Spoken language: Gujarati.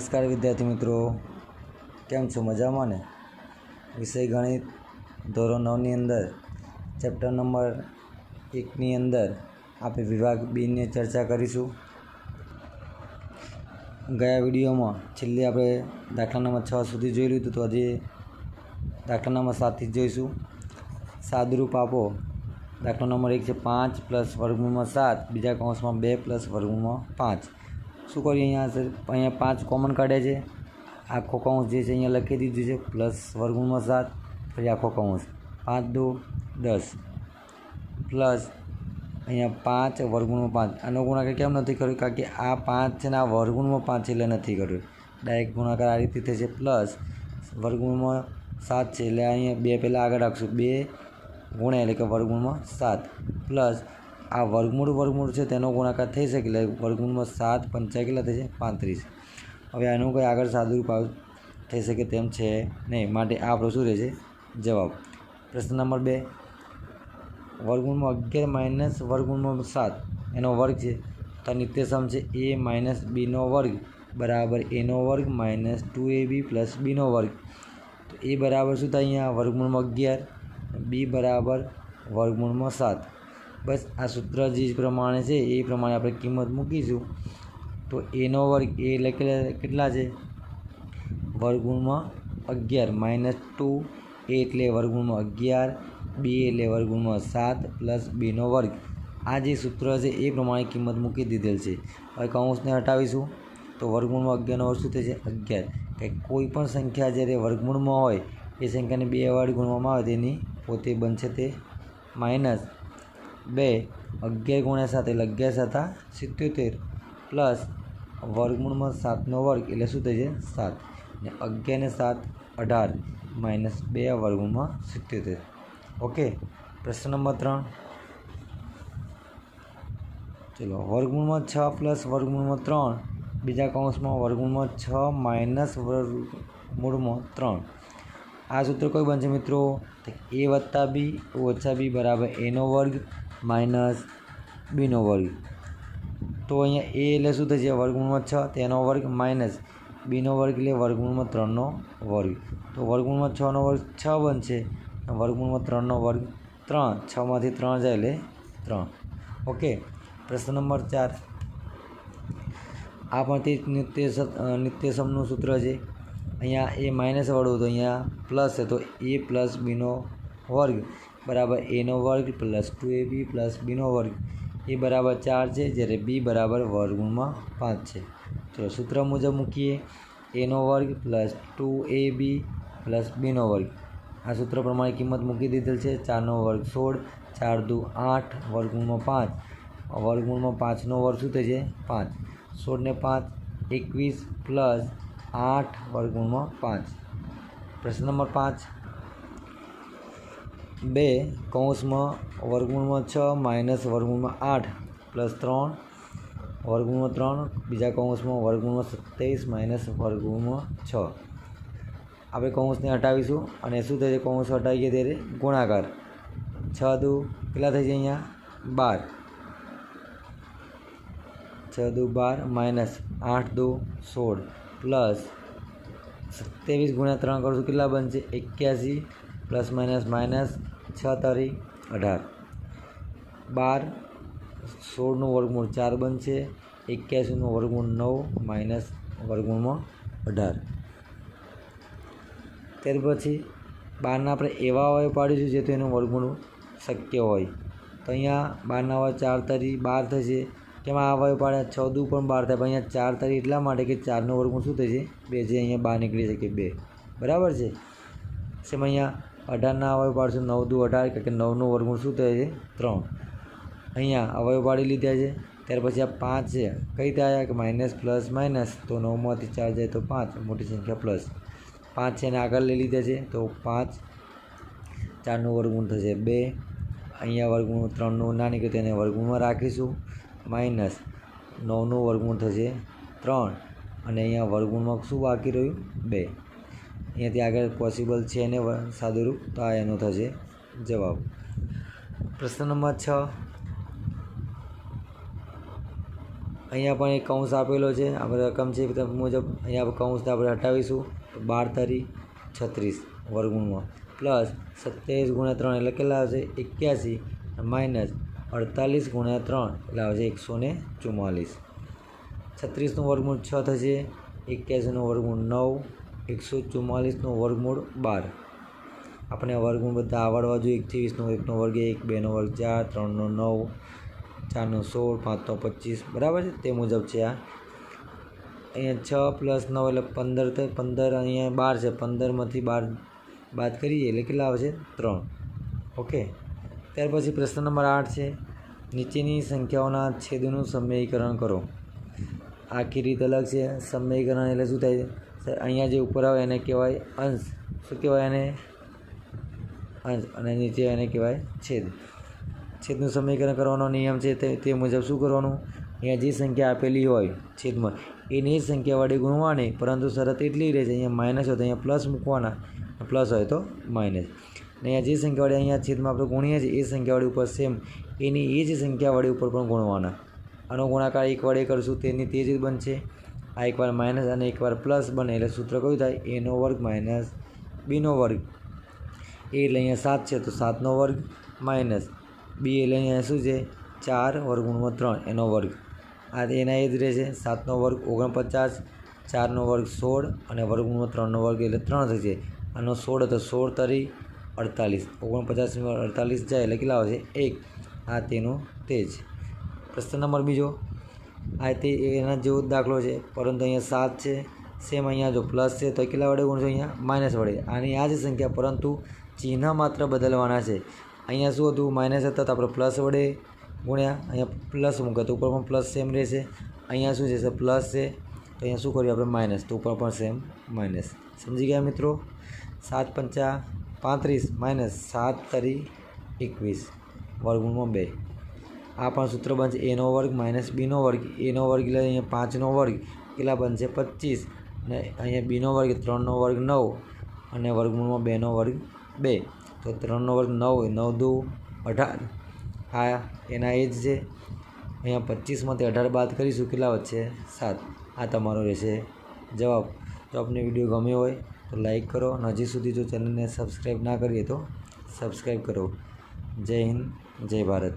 નમસ્કાર વિદ્યાર્થી મિત્રો, કેમ છો? મજામાં ને? વિષય ગણિત ધોરણ નવની અંદર, ચેપ્ટર નંબર એકની અંદર આપણે વિભાગ બીની ચર્ચા કરીશું. ગયા વિડીયોમાં છેલ્લે આપણે દાખલા નંબર છ સુધી જોઈ લીધું તો આજે દાખલા નંબર સાતથી જોઈશું. સાદરૂપ આપો. દાખલો નંબર એક છે પાંચ પ્લસ વર્ગમૂળમાં સાત, બીજા કૌંસમાં બે પ્લસ વર્ગમૂળમાં પાંચ. શું કરીએ અહીંયા અહીંયા પાંચ કોમન કાઢે છે. આખો કૌંસ જે છે અહીંયા લખી દીધું છે, પ્લસ વર્ગમૂળમાં સાત ફરી આખો કૌંસ. પાંચ, દો, દસ. પ્લસ અહીંયા પાંચ વર્ગુણમાં પાંચ. આનો ગુણાકાર કેમ નથી કર્યો? કારણ કે આ પાંચ છે ને આ વર્ગુણમાં પાંચ છે એટલે નથી કર્યો. ડાયરેક્ટ ગુણાકાર આ રીતે થશે, પ્લસ વર્ગુણમાં સાત છે એટલે અહીંયા બે પહેલાં આગળ રાખશું. બે ગુણ્યા એટલે કે વર્ગુણમાં સાત. પ્લસ આ વર્ગમૂળ વર્ગમૂળ છે, તેનો ગુણાકાર થઈ શકે એટલે વર્ગમૂળમાં સાત પંચા કેટલા છે પાંત્રીસ. હવે આનું કંઈ આગળ સાદુરૂપ આવ થઈ શકે તેમ છે નહીં. માટે આ આપણો શું રહેશે? જવાબ. પ્રશ્ન નંબર બે. વર્ગમૂળમાં અગિયાર માઇનસ વર્ગમૂળમાં સાત. એનો વર્ગ છે. તો નિત્યસમ છે એ માઇનસ બીનો વર્ગ બરાબર એનો વર્ગ minus two A B plus બીનો વર્ગ. તો એ બરાબર શું થાય અહીંયા? વર્ગમૂળમાં અગિયાર, બી બરાબર વર્ગમૂળમાં સાત. બસ આ સૂત્ર જે પ્રમાણે છે, એ પ્રમાણે આપણે કિંમત મૂકીશું. તો એનો વર્ગ એ એટલે કેટલા છે? વર્ગુણમાં અગિયાર. માઇનસ ટુ એ એટલે વર્ગુણમાં અગિયાર, બી એટલે વર્ગુણમાં સાત, પ્લસ બીનો વર્ગ. આ જે સૂત્ર છે, એ પ્રમાણે કિંમત મૂકી દીધેલ છે. હવે કૌંસને હટાવીશું. તો વર્ગમૂળમાં અગિયારનો વર્ગ શું થશે? અગિયાર. કે કોઈ પણ સંખ્યા જ્યારે વર્ગમૂળમાં હોય, એ સંખ્યાને બે વડે ગુણવામાં આવે, તેની પોતે બનશે તે માઇનસ બે, અગિયાર ગુણ્યા સાત એટલે અગિયાર સાતા સિત્યોતેર. પ્લસ વર્ગમૂળમાં સાતનો વર્ગ એટલે શું થશે સાત. ને અગિયાર ને સાત, અઢાર. માઇનસ બે વર્ગમૂળમાં સિત્યોતેર. ઓકે? પ્રશ્ન નંબર ત્રણ. ચલો, વર્ગમૂળમાં છ પ્લસ વર્ગમૂળમાં ત્રણ. બીજા કૌંસમાં વર્ગમૂળમાં છ માઇનસ વર્ગમૂળમાં ત્રણ. આ સૂત્ર કોઈ બનશે મિત્રો? એ વત્તા બી ઓછા બી બરાબર એનો વર્ગ માઇનસ બીનો વર્ગ. તો અહીંયા એ એટલે શું થશે? વર્ગમૂળમાં છ, તેનો વર્ગ માઇનસ બીનો વર્ગ એટલે વર્ગમૂળમાં ત્રણનો વર્ગ. તો વર્ગમૂળમાં છનો વર્ગ છ બનશે વર્ગમૂળમાં ત્રણનો વર્ગ ત્રણ. છમાંથી ત્રણ જાય એટલે ત્રણ. ઓકે, પ્રશ્ન નંબર ચાર. આ પણ તે નિત્ય નિત્યસમનું સૂત્ર છે. અહીંયા એ માઇનસ વાળું તો અહીંયા પ્લસ છે, તો એ પ્લસ બીનો વર્ગ. બરાબર એનો વર્ગ plus two A B plus બીનો વર્ગ. એ બરાબર ચાર છે, જ્યારે બી બરાબર વર્ગમૂળમાં પાંચ છે. ચાલો સૂત્ર મુજબ મૂકીએ. એનો વર્ગ plus two A B plus બીનો વર્ગ. આ સૂત્ર પ્રમાણે કિંમત મૂકી દીધેલ છે. ચારનો વર્ગ સોળ, ચાર દુ આઠ, વર્ગમૂળમાં પાંચ. વર્ગમૂળમાં પાંચનો વર્ગ શું થશે પાંચ. સોળને પાંચ, એકવીસ પ્લસ આઠ, વર્ગમૂળમાં પાંચ. પ્રશ્ન નંબર પાંચ. બે કૌંસમાં વર્ગમૂળમાં છ, માઇનસ વર્ગમૂળમાં આઠ, પ્લસ ત્રણ વર્ગમૂળમાં ત્રણ, બીજા કૌંસમાં વર્ગમૂળમાં સત્યાવીસ, માઇનસ વર્ગમૂળમાં છ. આપણે કૌંસને હટાવીશું અને શું થશે? કૌંસ હટાવીએ ત્યારે ગુણાકાર. છ દુ, કેટલા થઈ છે અહીંયા? બાર. છ દુ, બાર, માઇનસ આઠ દુ, સોળ. પ્લસ સત્યાવીસ ગુણ્યા ત્રણ કરશું, કેટલા બનશે? એક્યાસી. પ્લસ માઇનસ માઇનસ છ તારી અઢાર. બાર સોળનું વર્ગમૂળ ચાર બનશે. એક્યાસીનું વર્ગમૂળ નવ માઇનસ વર્ગમૂળમાં અઢાર. ત્યાર પછી બારના આપણે એવા અવયવ પાડીશું જે તો એનું વર્ગમૂળ શક્ય હોય. તો અહીંયા બારના અવયવ ચાર તારી બાર થશે. તેમાં આ અવયવ પાડ્યા છ દુ પણ બાર થાય. પણ અહીંયા ચાર તારી એટલા માટે કે ચારનું વર્ગમૂળ શું થશે? બે જે અહીંયા બહાર નીકળી શકે બે. બરાબર છે? સેમ અહીંયા અઢારના અવયવ પાડશું, નવ દુ અઢાર કે નવનું વર્ગમૂળ શું થાય છે? ત્રણ. અહીંયા અવયવ પાડી લીધા છે, ત્યાર પછી આ પાંચ છે. કઈ થાય? કે માઇનસ, પ્લસ, માઇનસ. તો નવમાંથી ચાર જાય તો પાંચ, મોટી સંખ્યા પ્લસ. પાંચ છે એને આગળ લઈ લીધા છે, તો પાંચ. ચારનું વર્ગમૂળ થશે બે. અહીંયા વર્ગમૂળ ત્રણનું ના નીકળે તેને વર્ગમૂળમાં રાખીશું. માઇનસ. નવનું વર્ગમૂળ થશે ત્રણ. અને અહીંયા વર્ગમૂળમાં શું બાકી રહ્યું? બે. અહીંયાથી આગળ પોસિબલ છે ને સાદુરૂપ? તો આ એનો થશે જવાબ. પ્રશ્ન નંબર છ. અહીંયા પણ એક કૌંસ આપેલો છે. આપણે રકમ છે મુજબ અહીંયા કૌંસ આપણે હટાવીશું. બાર તારી છત્રીસ વર્ગુણમાં પ્લસ સત્યાવીસ ગુણ્યા ત્રણ એટલે કેટલા આવશે? એક્યાસી. માઇનસ અડતાલીસ ગુણ્યા ત્રણ એટલે આવશે એકસો ને ચુમ્માલીસ. છત્રીસનું વર્ગમૂળ છ થશે. એક્યાસીનું વર્ગમૂળ નવ. એકસો ચુમ્માલીસનો વર્ગમૂળ બાર. આપણે વર્ગમાં બધા આવડવા જોઈએ. એકથી વીસનો એકનો વર્ગ એક, બેનો વર્ગ ચાર, ત્રણનો નવ, ચારનો સોળ, પાંચનો પચીસ. બરાબર છે? તે મુજબ છે આ. અહીંયા છ પ્લસ નવ એટલે પંદર તો પંદર અહીંયા બાર છે. પંદરમાંથી બાર બાદ કરીએ એટલે કેટલા આવે છે ત્રણ. ઓકે. ત્યાર પછી પ્રશ્ન નંબર આઠ છે. નીચેની સંખ્યાઓના છેદનું સમયીકરણ કરો. આખી રીત અલગ છે. સમયીકરણ એટલે શું થાય? છે અહીંયા જે ઉપર આવે એને કહેવાય અંશ. શું કહેવાય એને? અંશ. અને નીચે એને કહેવાય છેદ. છેદનું સમીકરણ કરવાનો નિયમ છે તે તે મુજબ શું કરવાનું? અહીંયા જે સંખ્યા આપેલી હોય છેદમાં, એની જ સંખ્યા વડે ગુણવાની, પરંતુ શરત એટલી રહે છે, અહીંયા માઇનસ હોય તો અહીંયા પ્લસ મૂકવાના. પ્લસ હોય તો માઇનસ અને અહીંયા જે સંખ્યા વડે અહીંયા છેદમાં આપણે ગુણીએ છીએ, એ સંખ્યા વડે ઉપર સેમ એની એ જ સંખ્યા વડે ઉપર પણ ગુણવાના. આનો ગુણાકાર એક વડે કરશું, તેની તે જ બનશે. આ એકવાર માઇનસ અને એકવાર પ્લસ બને એટલે સૂત્ર કયું થાય? એનો વર્ગ માઇનસ બીનો વર્ગ. એ એટલે અહીંયા સાત છે, તો સાતનો વર્ગ માઇનસ બી એટલે અહીંયા શું છે? ચાર વર્ગુણમાં ત્રણ, એનો વર્ગ. આ એના એ જ રહેશે. સાતનો વર્ગ ઓગણપચાસ ચારનો વર્ગ સોળ અને વર્ગુણમાં ત્રણનો વર્ગ એટલે ત્રણ થશે આનો સોળ હતો સોળ તરી અડતાલીસ. ઓગણપચાસ અડતાલીસ જાય એટલે કેટલા આવશે? એક. આ તેનો તે જ પ્રશ્ન નંબર બીજો. આ તે એના જેવો જ દાખલો છે. પરંતુ અહીંયા સાત છે. સેમ અહીંયા જો પ્લસ છે તો કેટલા વડે ગુણશો અહીંયા? માઇનસ વડે. આની આ જ સંખ્યા પરંતુ ચિહ્ન માત્ર બદલવાના છે. અહીંયા શું હતું? માઇનસ હતા તો આપણે પ્લસ વડે ગુણ્યા. અહીંયા પ્લસ મૂક્યા તો ઉપર પણ પ્લસ સેમ રહેશે. અહીંયા શું છે પ્લસ છે. તો અહીંયા શું કર્યું આપણે? માઇનસ. તો ઉપર પણ સેમ માઇનસ. સમજી ગયા મિત્રો? સાત પંચા પાંત્રીસ માઇનસ સાત તરી એકવીસ. વર્ગુણમાં બે. આ પણ સૂત્ર બનશે એનો વર્ગ માઇનસ બીનો વર્ગ. એનો વર્ગ એટલે અહીંયા પાંચનો વર્ગ. કેટલા બનશે? પચીસ. અને અહીંયા બીનો વર્ગ ત્રણનો વર્ગ, નવ. અને વર્ગમૂળમાં બેનો વર્ગ, બે. તો ત્રણનો વર્ગ નવ નવ દુ અઢાર. આ એના એ જ છે. અહીંયા પચીસમાંથી અઢાર બાદ કરીશું. કેટલા વચ્ચે સાત. આ તમારો રહેશે જવાબ. જો આપને વીડિયો ગમ્યો હોય તો લાઈક કરો. અને હજી સુધી જો ચેનલને સબસ્ક્રાઈબ ના કરીએ તો સબસ્ક્રાઈબ કરો. જય હિન્દ, જય ભારત.